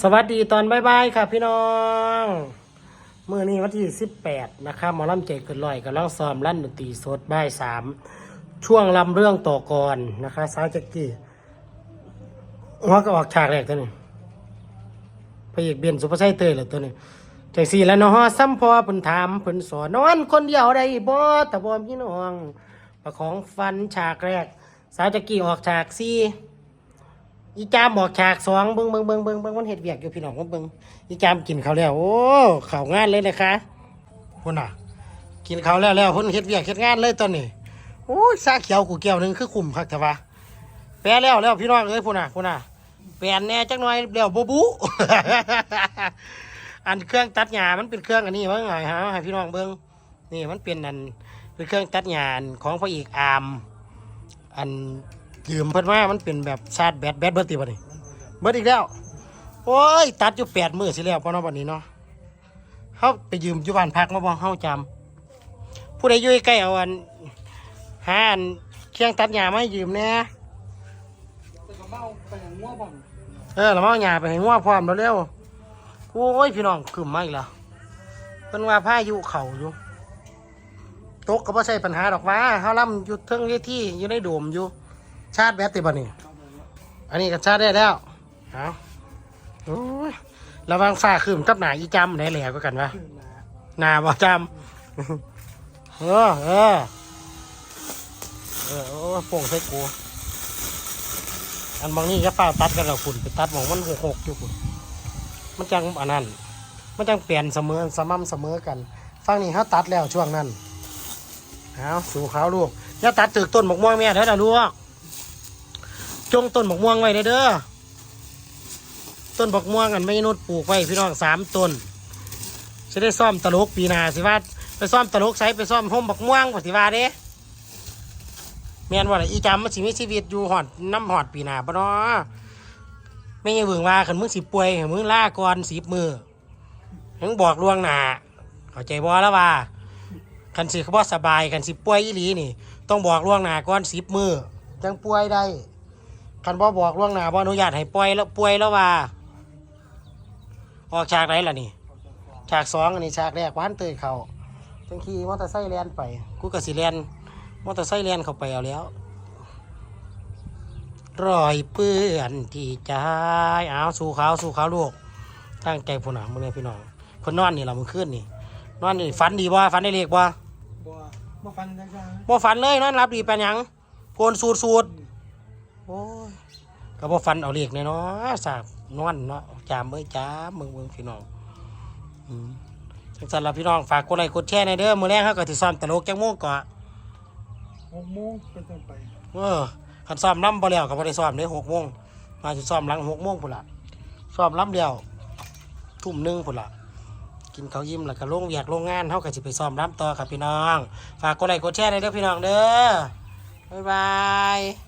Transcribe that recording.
สวัสดีตอนบ่ายๆค่ะพี่น้องเมื่อนี้วันที่ 18 นะครับหมอลำใจเกินลอยกำลังซ้อมลั่นดนตรีสดบ่ายสามช่วงลำเรื่องต่อกรนนะคะสาวจักกี้หัวก็ออกฉากแรกตัวนี้พระเอกเบียนสุภาชัยเตยเหรอตัวนี้ใจสี่แล้วเนาะซ้ำพอเพิ่นถามเพิ่นสอนนอนคนเดียวได้บ่แต่บ่พี่น้องประของฟันฉากแรกสาวจักกี้ออกฉากสี่ อีจามบอกฉากสองเบิ้งเบิ้งเบิ้งเบิ้งเบิ้งมันเห็ดเวียกอยู่พี่น้องเบิ้งอีจามกินเขาแล้วโอ้ขางานเลยนะคะพุ่นน่ะ กินเขาแล้วแล้วพุ่นเห็ดเวียกเห็ดงานเลยตอนนี้โอ้ยซาเขียวกูแก้วหนึ่งคือขุ่มคักแต่ว่าแปรแล้วแล้วพี่น้องเอ้ยพุ่นน่ะพุ่นน่ะแปลนแน่จักหน่อยแล้วบูบูอันเครื่องตัดหญ้ามันเป็นเครื่องอันนี้ว่าไงฮะให้พี่น้องเบิ้งนี่มันเป็นอันเป็นเครื่องตัดหญ้านของพระเอกอาม อัน ยืมเพิ่นว่ามันเป็นแบบชาร์จแบตแบตเบิดติบ่นี่เบิดอีกแล้ว โอ้ย ตัดอยู่แปดมือสิแล้วพอเนาะบัดนี้เนาะเฮาไปยืมอยู่บ้านพักมาบ่เฮาจำผู้ใดอยู่ใกล้เอาอันหาอันเครื่องตัดหญ้ามาให้ยืมแน่แต่ก็เมาไปอย่างง่วงบ่มเออแล้วมาเอาหญ้าไปให้งัวพร้อมเร็วโอ้ยพี่น้องขึ้นมาอีกแล้วเพิ่นว่าพายุเข้าอยู่ตกก็บ่ใช่ปัญหาดอกว่าเฮาล่ำอยู่เทิงเวทีอยู่ในโดมอยู่ ชาร์จแบตติบ่นี่อันนี้ก็ชาร์จได้แล้วเอาโอ้ยระวังฟ้าขึ้นกับหนาอีจำไหนแหลกก็กันวะขึ้นมาหนาบ่จำเออเออเออโอ้ยโป่งใส่กูอันบางนี่ก็เปล่าตัดกันแล้วฝุ่นไปตัดหมองมันหกหกอยู่ฝุ่นมันจังอันนั้นมันจังเปลี่ยนเสมอสม่ำเสมอกันฟังนี่เขาตัดแล้วช่วงนั้นเอาสู่เขาลูกอย่าตัดตึกต้นหมกม่วงแม่เด้อนะลูก จงต้นบกม่วงไว้เด้อต้นบกม่วงกันไม่นุดปลูกไว้พี่น้องสามต้นจะได้ซ่อมตลกปีนาสิว่าไปซ่อมตลกใช้ไปซ่อมห่มบกม่วงปฏิว่าเด้แมนว่าอะไรอีจำมันสิมีชีวิตอยู่หอดน้ำหอดปีนาปะเนาะไม่ยังเบิ่งว่าขันมึงสิป่วยให้มึงล่าก่อนสิบมือมึงบอกล่วงหนาเข้าใจบ่แล้วว่าคันสิเขาบอสบายคันสิป่วยอีหลีนี่ ต้องบอกล่วงหนาก่อนสิบมือจังป่วยได้ คันบ่บอกล่วงหน้าบ่อนุญาตให้ปล่อยแล้วป่วยแล้วว่า ออกฉากไหนล่ะนี่ ฉากสองอันนี้ฉากแรกวานเตยเขาจังขี่มอเตอร์ไซค์แลนไป กูก็สิแลนมอเตอร์ไซค์แลนเข้าไปเอาแล้ว รอยเปื้อนที่ใจเอาสู่เขาสู่เขาลูกตั้งใจพูน่ะมึงเนี่ยพี่น้องเพิ่นนอนนี่ล่ะมึงขึ้นนี่ นอนนี่ฝันดีบ่ฝันได้เลขบ่บ่บ่ฟันจังจังบ่ฝันเลยนอนรับดีเป็นหยังโกนสูดสูด โอ้ยก็บ่ฝันเอาเลขแน่เนาะสาบนอนเนาะจามเอ้ยจามมึงมึงพี่น้องอืมจังซั่นล่ะพี่น้องฝากกดไลค์กดแชร์ในอยเด้อมื้อแรกเฮาก็สิซ้อมตลกจังโมงก่อนหกโมงเป็นต้นไปเออคันซ้อมลำบ่แล้วก็บ่ได้ซ้อมเด้6โมงมาสิซ้อมหลัง6โมงพุ่นล่ะซ้อมลำเดียวทุ่มหนึงพุ่นล่ะกินข้าวยิ้มแล้วก็ลงเวียกโรงงานเฮาก็สิไปซ้อมลำต่อครับพี่น้อง ฝากกดไลค์กดแชร์ในอยเด้อพี่น้องเด้อบ๊ายบาย